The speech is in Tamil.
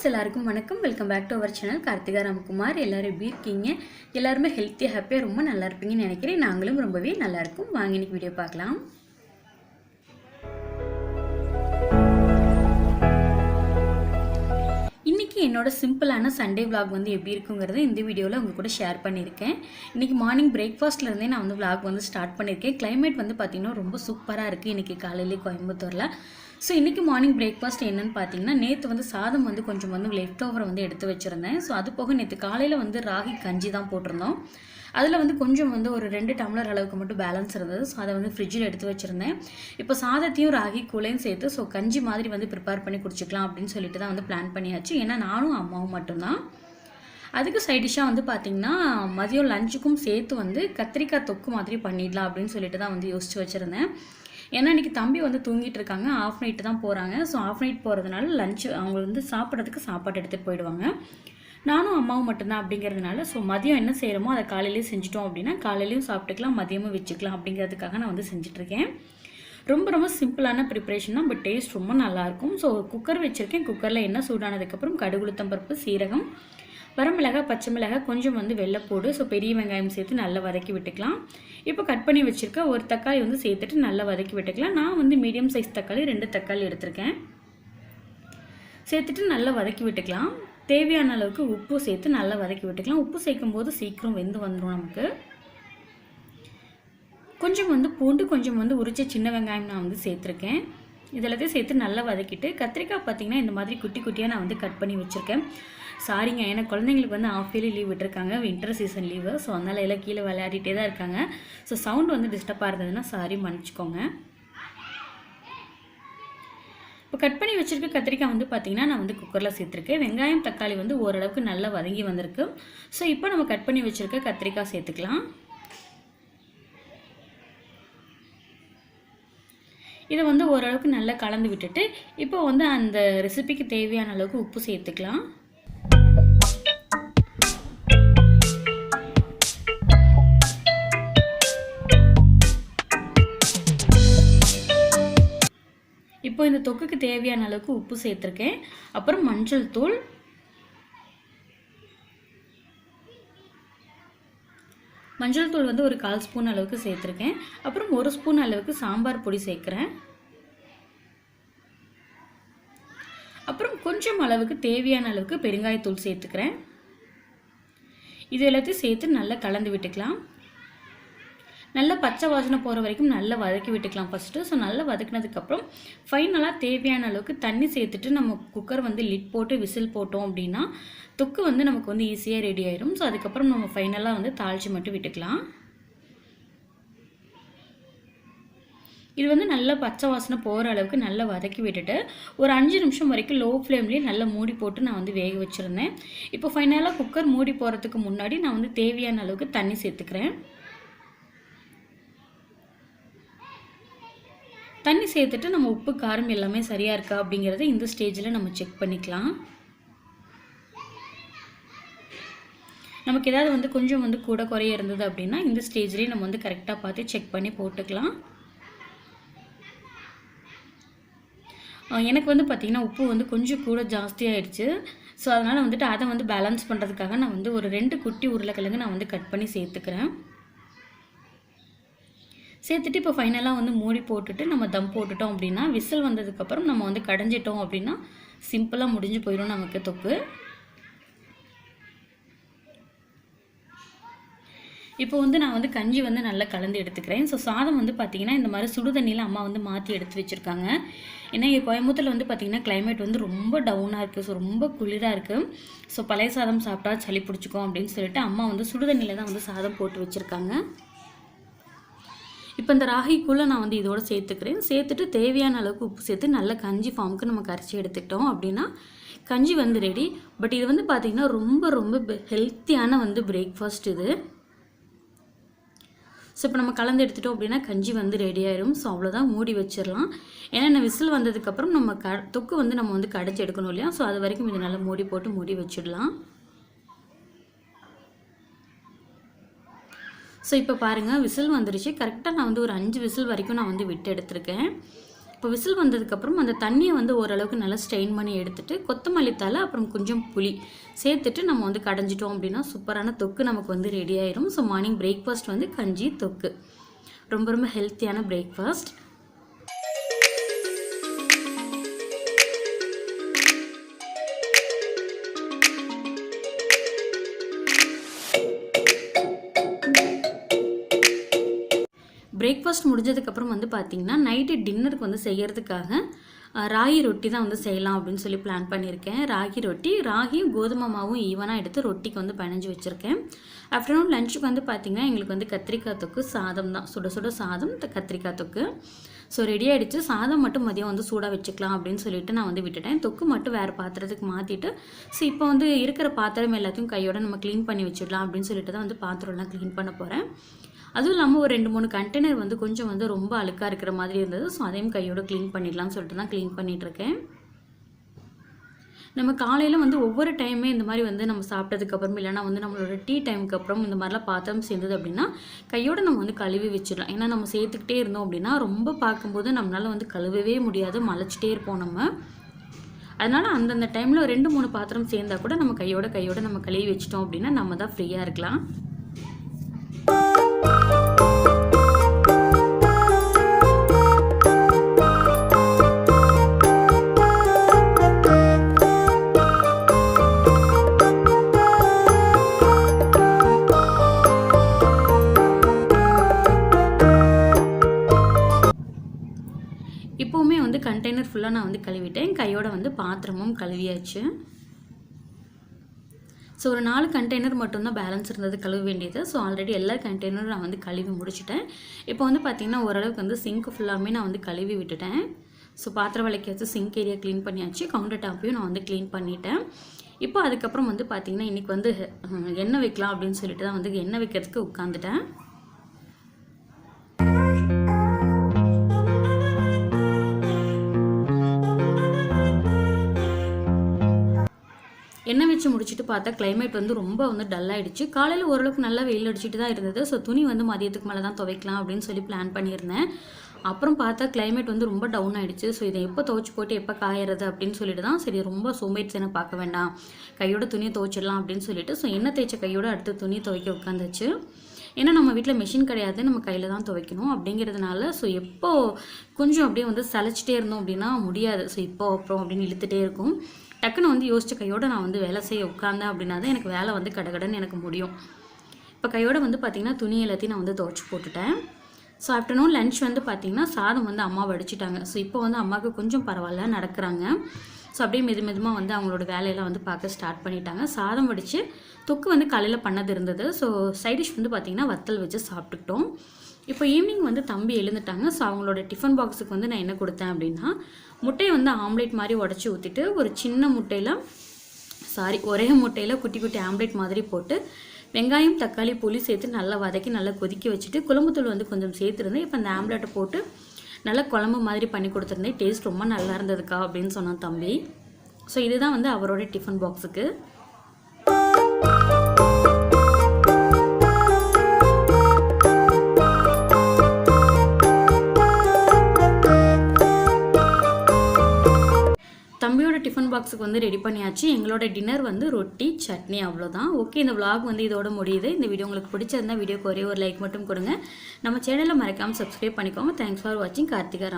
ஃப்ரெண்ட்ஸ் எல்லாருக்கும் வணக்கம். Welcome back to our channel Karthika Ramkumar எல்லோரும் எப்படி இருக்கீங்க? எல்லாருமே ஹெல்த்தியாக ஹாப்பியாக ரொம்ப நல்லா இருப்பீங்கன்னு நினைக்கிறேன். நாங்களும் ரொம்பவே நல்லா இருக்கும். வாங்க இன்னைக்கு வீடியோ பார்க்கலாம். இன்றைக்கி என்னோட சிம்பிளான சண்டே விலாக் வந்து எப்படி இருக்குங்கிறத இந்த வீடியோவில் உங்கள் கூட ஷேர் பண்ணியிருக்கேன். இன்றைக்கி மார்னிங் பிரேக்ஃபாஸ்ட்லேருந்தே நான் வந்து விலாக் வந்து ஸ்டார்ட் பண்ணியிருக்கேன். கிளைமேட் வந்து பார்த்திங்கன்னா ரொம்ப சூப்பராக இருக்குது இன்றைக்கி காலையிலே கோயம்புத்தூரில். ஸோ இன்றைக்கி மார்னிங் பிரேக்ஃபாஸ்ட் என்னென்னு பார்த்தீங்கன்னா நேற்று வந்து சாதம் வந்து கொஞ்சம் வந்து லெஃப்ட் ஓவரை வந்து எடுத்து வச்சுருந்தேன். ஸோ அது போக நேற்று காலையில் வந்து ராகி கஞ்சி தான் போட்டிருந்தோம். அதில் வந்து கொஞ்சம் வந்து ஒரு ரெண்டு டம்ளர் அளவுக்கு மட்டும் பேலன்ஸ் இருந்தது. ஸோ அதை வந்து ஃப்ரிட்ஜில் எடுத்து வச்சுருந்தேன். இப்போ சாதத்தையும் ராகி கூழையும் சேர்த்து ஸோ கஞ்சி மாதிரி வந்து ப்ரிப்பேர் பண்ணி குடிச்சிக்கலாம் அப்படின்னு சொல்லிட்டு தான் வந்து பிளான் பண்ணியாச்சு. ஏன்னா நானும் அம்மாவும் மட்டும்தான். அதுக்கு சைட் டிஷ்ஷாக வந்து பார்த்திங்கன்னா மதியம் லஞ்சுக்கும் சேர்த்து வந்து கத்திரிக்காய் தொக்கு மாதிரி பண்ணிடலாம் அப்படின்னு சொல்லிட்டு தான் வந்து யோசிச்சு வச்சுருந்தேன். ஏன்னா இன்றைக்கி தம்பி வந்து தூங்கிட்டு இருக்காங்க. ஆஃப் நைட்டு தான் போகிறாங்க ஸோ ஆஃப் நைட் போகிறதுனால லஞ்ச் அவங்க வந்து சாப்பிட்றதுக்கு சாப்பாடு எடுத்துகிட்டு போயிடுவாங்க. நானும் அம்மாவும் மட்டும்தான் அப்படிங்கிறதுனால ஸோ மதியம் என்ன செய்கிறோமோ அதை காலையிலேயே செஞ்சிட்டோம் அப்படின்னா காலையிலையும் சாப்பிட்டுக்கலாம் மதியமும் வச்சுக்கலாம் அப்படிங்கிறதுக்காக நான் வந்து செஞ்சிட்ருக்கேன் ரொம்ப ரொம்ப சிம்பிளான ப்ரிப்ரேஷன் தான் பட் டேஸ்ட் ரொம்ப நல்லாயிருக்கும் ஸோ குக்கர் வச்சுருக்கேன். குக்கரில் என்ன சூடானதுக்கப்புறம் கடுகுளுத்தம் பருப்பு சீரகம் வரமிளகாய் பச்சை மிளகாய் கொஞ்சம் வந்து வெள்ளைப்பூடு ஸோ பெரிய வெங்காயம் சேர்த்து நல்லா வதக்கி விட்டுக்கலாம். இப்போ கட் பண்ணி வச்சுருக்க ஒரு தக்காளி வந்து சேர்த்துட்டு நல்லா வதக்கி விட்டுக்கலாம். நான் வந்து மீடியம் சைஸ் தக்காளி ரெண்டு தக்காளி எடுத்திருக்கேன். சேர்த்துட்டு நல்லா வதக்கி விட்டுக்கலாம். தேவையான அளவுக்கு உப்பு சேர்த்து நல்லா வதக்கி விட்டுக்கலாம். உப்பு சேர்க்கும் போது சீக்கிரம் வெந்து வந்துடும் நமக்கு. கொஞ்சம் வந்து பூண்டு கொஞ்சம் வந்து உரிச்ச சின்ன வெங்காயம் நான் வந்து சேர்த்துருக்கேன். இதெல்லாத்தையும் சேர்த்து நல்லா வதக்கிட்டு கத்திரிக்காய் பார்த்தீங்கன்னா இந்த மாதிரி குட்டி குட்டியாக நான் வந்து கட் பண்ணி வச்சுருக்கேன். சாரிங்க ஏன்னா குழந்தைங்களுக்கு வந்து ஆஃப் இயர்லி லீவ் விட்டுருக்காங்க. வின்டர் சீசன் லீவு ஸோ அதனால் எல்லாம் கீழே விளையாடிட்டே தான் இருக்காங்க. ஸோ சவுண்ட் வந்து டிஸ்டர்பாக இருந்ததுன்னா சாரி மன்னிச்சிக்கோங்க. இப்போ கட் பண்ணி வச்சுருக்க கத்திரிக்காய் வந்து பார்த்திங்கன்னா நான் வந்து குக்கரில் சேர்த்துருக்கேன். வெங்காயம் தக்காளி வந்து ஓரளவுக்கு நல்லா வதங்கி வந்திருக்கு. ஸோ இப்போ நம்ம கட் பண்ணி வச்சுருக்க கத்திரிக்காய் சேர்த்துக்கலாம். இதை வந்து ஓரளவுக்கு நல்லா கலந்து விட்டுட்டு இப்போ வந்து அந்த ரெசிபிக்கு தேவையான அளவுக்கு உப்பு சேர்த்துக்கலாம். இப்போ இந்த தொக்குக்கு தேவையான அளவுக்கு உப்பு சேர்த்துருக்கேன். அப்புறம் மஞ்சள் தூள். மஞ்சள் தூள் வந்து ஒரு கால் ஸ்பூன் அளவுக்கு சேர்த்துருக்கேன். அப்புறம் ஒரு ஸ்பூன் அளவுக்கு சாம்பார் பொடி சேர்க்குறேன். அப்புறம் கொஞ்சம் அளவுக்கு தேவையான அளவுக்கு பெருங்காயத்தூள் சேர்த்துக்கிறேன். இது எல்லாத்தையும் சேர்த்து நல்லா கலந்து விட்டுக்கலாம். நல்லா பச்சை வாசனை போகிற வரைக்கும் நல்லா வதக்கி விட்டுக்கலாம் ஃபஸ்ட்டு ஸோ நல்லா வதக்கினதுக்கப்புறம் ஃபைனலாக தேவையான அளவுக்கு தண்ணி சேர்த்துட்டு நம்ம குக்கர் வந்து லிட் போட்டு விசில் போட்டோம் அப்படின்னா தொக்கு வந்து நமக்கு வந்து ஈஸியாக ரெடி ஆயிரும். ஸோ அதுக்கப்புறம் நம்ம ஃபைனலாக வந்து தாளித்து மட்டும் விட்டுக்கலாம். இது வந்து நல்லா பச்சை வாசனை போகிற அளவுக்கு நல்லா வதக்கி விட்டுட்டு ஒரு அஞ்சு நிமிஷம் வரைக்கும் லோ ஃப்ளேம்லேயே நல்லா மூடி போட்டு நான் வந்து வேக வச்சுருந்தேன். இப்போ ஃபைனலாக குக்கர் மூடி போகிறதுக்கு முன்னாடி நான் வந்து தேவையான அளவுக்கு தண்ணி சேர்த்துக்கிறேன். தண்ணி சேர்த்துட்டு நம்ம உப்பு காரம் எல்லாமே சரியாக இருக்கா அப்படிங்கிறத இந்த ஸ்டேஜில் நம்ம செக் பண்ணிக்கலாம். நமக்கு ஏதாவது வந்து கொஞ்சம் வந்து கூட குறைய இருந்தது அப்படின்னா இந்த ஸ்டேஜ்லேயே நம்ம வந்து கரெக்டாக பார்த்து செக் பண்ணி போட்டுக்கலாம். எனக்கு வந்து பார்த்திங்கன்னா உப்பு வந்து கொஞ்சம் கூட ஜாஸ்தியாகிடுச்சு ஸோ அதனால் வந்துட்டு அதை வந்து பேலன்ஸ் பண்ணுறதுக்காக நான் வந்து ஒரு ரெண்டு குட்டி உருளைக்கிழங்கு நான் வந்து கட் பண்ணி சேர்த்துக்கிறேன். சேர்த்துட்டு இப்போ ஃபைனலாக வந்து மூடி போட்டுட்டு நம்ம தம் போட்டுட்டோம் அப்படின்னா விசில் வந்ததுக்கப்புறம் நம்ம வந்து கடைஞ்சிட்டோம் அப்படின்னா சிம்பிளாக முடிஞ்சு போயிடும் நமக்கு தொக்கு. இப்போ வந்து நான் வந்து கஞ்சி வந்து நல்லா கலந்து எடுத்துக்கிறேன். ஸோ சாதம் வந்து பார்த்திங்கன்னா இந்த மாதிரி சுடு தண்ணியில் அம்மா வந்து மாற்றி எடுத்து வச்சுருக்காங்க. ஏன்னா இங்கே கோயம்புத்தூரில் வந்து பார்த்திங்கன்னா கிளைமேட் வந்து ரொம்ப டவுனாக இருக்குது ஸோ ரொம்ப குளிராக இருக்குது ஸோ பழைய சாதம் சாப்பிட்டா சளி பிடிச்சிக்கும் அப்படின்னு சொல்லிட்டு அம்மா வந்து சுடு தண்ணியில் தான் வந்து சாதம் போட்டு வச்சுருக்காங்க. இப்போ இந்த ராகிக்குள்ளே நான் வந்து இதோட சேர்த்துக்கிறேன். சேர்த்துட்டு தேவையான அளவுக்கு உப்பு சேர்த்து நல்ல கஞ்சி ஃபார்முக்கு நம்ம கரைச்சி எடுத்துக்கிட்டோம் அப்படின்னா கஞ்சி வந்து ரெடி பட் இது வந்து பார்த்திங்கன்னா ரொம்ப ரொம்ப ஹெல்த்தியான வந்து பிரேக்ஃபாஸ்ட் இது. ஸோ இப்போ நம்ம கலந்து எடுத்துட்டோம் அப்படின்னா கஞ்சி வந்து ரெடி ஆயிரும். ஸோ அவ்வளோதான் மூடி வச்சிடலாம் ஏன்னா விசில் வந்ததுக்கப்புறம் நம்ம க தொக்கு வந்து நம்ம வந்து கடைச்சி எடுக்கணும் இல்லையா? ஸோ அது வரைக்கும் இது நல்லா மூடி போட்டு மூடி வச்சிடலாம். ஸோ இப்போ பாருங்கள் விசில் வந்துருச்சு. கரெக்டாக நான் வந்து ஒரு அஞ்சு விசில் வரைக்கும் நான் வந்து விட்டு எடுத்திருக்கேன். இப்போ விசில் வந்ததுக்கப்புறம் அந்த தண்ணியை வந்து ஓரளவுக்கு நல்லா ஸ்ட்ரெயின் பண்ணி எடுத்துகிட்டு கொத்தமல்லி தழை அப்புறம் கொஞ்சம் புளி சேர்த்துட்டு நம்ம வந்து கடைஞ்சிட்டோம் அப்படின்னா சூப்பரான தொக்கு நமக்கு வந்து ரெடி ஆயிரும். ஸோ மார்னிங் பிரேக்ஃபாஸ்ட் வந்து கஞ்சி தொக்கு. ரொம்ப ரொம்ப ஹெல்த்தியான பிரேக்ஃபாஸ்ட் பிரேக்ஃபாஸ்ட் முடிஞ்சதுக்கப்புறம் வந்து பார்த்திங்கன்னா நைட்டு டின்னருக்கு வந்து செய்கிறதுக்காக ராகி ரொட்டி தான் வந்து செய்யலாம் அப்படின்னு சொல்லி பிளான் பண்ணியிருக்கேன். ராகி ரொட்டி ராகியும் கோதுமை மாவும் ஈவனாக எடுத்து ரொட்டிக்கு வந்து பிணைஞ்சு வச்சுருக்கேன். ஆஃப்டர்நூன் லஞ்சுக்கு வந்து பார்த்திங்கன்னா எங்களுக்கு வந்து கத்திரிக்காய் தொக்கு சாதம் தான். சுட சுட சாதம் கத்திரிக்காய் தொக்கு. ஸோ ரெடி ஆகிடுச்சு சாதம் மட்டும் மதியம் வந்து சூடாக வச்சுக்கலாம் அப்படின்னு சொல்லிட்டு நான் வந்து விட்டுட்டேன். தொக்கு மட்டும் வேறு பாத்திரத்துக்கு மாற்றிட்டு ஸோ இப்போ வந்து இருக்கிற பாத்திரம் எல்லாத்தையும் கையோட நம்ம க்ளீன் பண்ணி வச்சிடலாம் அப்படின்னு சொல்லிட்டு தான் வந்து பாத்திரம்லாம் க்ளீன் பண்ண போகிறேன் அதுவும் இல்லாமல் ஒரு ரெண்டு மூணு கண்டெய்னர் வந்து கொஞ்சம் வந்து ரொம்ப அழுக்காக இருக்கிற மாதிரி இருந்தது. ஸோ அதையும் கையோட க்ளீன் பண்ணிடலாம்னு சொல்லிட்டு தான் க்ளீன் பண்ணிகிட்ருக்கேன் நம்ம காலையில் வந்து ஒவ்வொரு டைமே இந்த மாதிரி வந்து நம்ம சாப்பிட்டதுக்கு அப்புறம் இல்லைனா வந்து நம்மளோட டீ டைமுக்கு அப்புறம் இந்த மாதிரிலாம் பாத்திரம் சேர்ந்தது அப்படின்னா கையோடு நம்ம வந்து கழுவி வச்சிடலாம். ஏன்னா நம்ம சேர்த்துக்கிட்டே இருந்தோம் அப்படின்னா ரொம்ப பார்க்கும்போது நம்மளால் வந்து கழுவவே முடியாது மலைச்சிட்டே இருப்போம் நம்ம. அதனால் அந்தந்த டைமில் ரெண்டு மூணு பாத்திரம் சேர்ந்தா கூட நம்ம கையோட கையோட நம்ம கழுவி வச்சிட்டோம் அப்படின்னா நம்ம தான் ஃப்ரீயாக இருக்கலாம். கண்டெய்னர் ஃபுல்லாக நான் வந்து கழுவிட்டேன். கையோட வந்து பாத்திரமும் கழுவியாச்சு. ஸோ ஒரு நாலு கண்டெய்னர் மட்டும்தான் பேலன்ஸ் இருந்தது கழுவ வேண்டியது. ஸோ ஆல்ரெடி எல்லா கண்டெய்னரும் நான் வந்து கழுவி முடிச்சிட்டேன். இப்போ வந்து பார்த்திங்கன்னா ஓரளவுக்கு வந்து சிங்க் ஃபுல்லாமே நான் வந்து கழுவி விட்டுட்டேன். ஸோ பாத்திரம் விளக்கியாச்சு சிங்க் ஏரியா க்ளீன் பண்ணியாச்சு. கவுண்டர் டாப்பையும் நான் வந்து க்ளீன் பண்ணிட்டேன். இப்போ அதுக்கப்புறம் வந்து பார்த்திங்கன்னா இன்றைக்கி வந்து எண்ணெய் வைக்கலாம் அப்படின்னு சொல்லிட்டு தான் வந்து எண்ணெய் வைக்கிறதுக்கு உட்காந்துட்டேன் எண்ணெய் வச்சு முடிச்சுட்டு பார்த்தா கிளைமேட் வந்து ரொம்ப வந்து டல் ஆயிடுச்சு. காலையில் ஓரளவுக்கு நல்லா வெயில் அடிச்சுட்டு தான் இருந்தது. ஸோ துணி வந்து மதியத்துக்கு மேலே தான் துவைக்கலாம் அப்படின்னு சொல்லி பிளான் பண்ணியிருந்தேன். அப்புறம் பார்த்தா கிளைமேட் வந்து ரொம்ப டவுன் ஆயிடுச்சு. ஸோ இதை எப்போ துவைச்சு போட்டு எப்போ காயறது அப்படின்னு சொல்லிட்டு தான் சரி ரொம்ப சோம்பேறித்தனை பார்க்க வேண்டாம். கையோட துணியை துவைச்சிடலாம் அப்படின்னு சொல்லிட்டு ஸோ எண்ணெய் தேய்ச்ச கையோட அடுத்து துணி துவைக்க உட்காந்துச்சு. ஏன்னா நம்ம வீட்டில் மிஷின் கிடையாது. நம்ம கையில் தான் துவைக்கணும் அப்படிங்கிறதுனால ஸோ எப்போ கொஞ்சம் அப்படியே வந்து சளைச்சிட்டே இருந்தோம் அப்படின்னா முடியாது. ஸோ இப்போ அப்புறம் அப்படின்னு இழுத்துகிட்டே இருக்கும். டக்குன்னு வந்து யோசிச்ச கையோட நான் வந்து வேலை செய்ய உட்காந்தேன் அப்படின்னா தான் எனக்கு வேலை வந்து கடகடன்னு எனக்கு முடியும். இப்போ கையோட வந்து பார்த்திங்கன்னா துணி எல்லாத்தையும் நான் வந்து துவச்சி போட்டுட்டேன். ஸோ ஆஃப்டர்நூன் லன்ச் வந்து பார்த்திங்கன்னா சாதம் வந்து அம்மா வடிச்சிட்டாங்க. ஸோ இப்போ வந்து அம்மாவுக்கு கொஞ்சம் பரவாயில்ல நடக்கிறாங்க. ஸோ அப்படியே மெது மெதுமாக வந்து அவங்களோட வேலையெல்லாம் வந்து பார்க்க ஸ்டார்ட் பண்ணிட்டாங்க. சாதம் வடித்து தொக்கு வந்து காலையில் பண்ணது இருந்தது. ஸோ சைடிஷ் வந்து பார்த்திங்கன்னா வத்தல் வச்சு சாப்பிட்டுக்கிட்டோம். இப்போ ஈவினிங் வந்து தம்பி எழுந்துட்டாங்க. ஸோ அவங்களோட டிஃபன் பாக்ஸுக்கு வந்து நான் என்ன கொடுத்தேன் அப்படின்னா முட்டையை வந்து ஆம்லேட் மாதிரி உடச்சி ஊற்றிட்டு ஒரு சின்ன முட்டையில் சாரி ஒரே முட்டையில் குட்டி குட்டி ஆம்லேட் மாதிரி போட்டு வெங்காயம் தக்காளி புளி சேர்த்து நல்லா வதக்கி நல்லா கொதிக்க வச்சுட்டு குழம்புத்தூள் வந்து கொஞ்சம் சேர்த்துருந்தேன். இப்போ அந்த ஆம்லேட்டை போட்டு நல்லா குழம்பு மாதிரி பண்ணி கொடுத்துருந்தேன். டேஸ்ட் ரொம்ப நல்லா இருந்ததுக்கா அப்படின்னு சொன்னான் தம்பி. ஸோ இதுதான் வந்து அவரோட டிஃபன் பாக்ஸுக்கு பாக்ஸுக்கு வந்து ரெடி பண்ணியாச்சு. எங்களோட டின்னர் வந்து ரொட்டி சட்னி அவ்வளோதான் ஓகே இந்த vlog வந்து இதோட முடியுது. இந்த வீடியோ உங்களுக்கு பிடிச்சிருந்தா வீடியோக்கு ஒரே ஒரு லைக் மட்டும் கொடுங்க. நம்ம சேனலை மறக்காமல் சப்ஸ்கிரைப் பண்ணிக்கோங்க. தேங்க்ஸ் ஃபார் வாட்சிங் கார்த்திகா ராம்.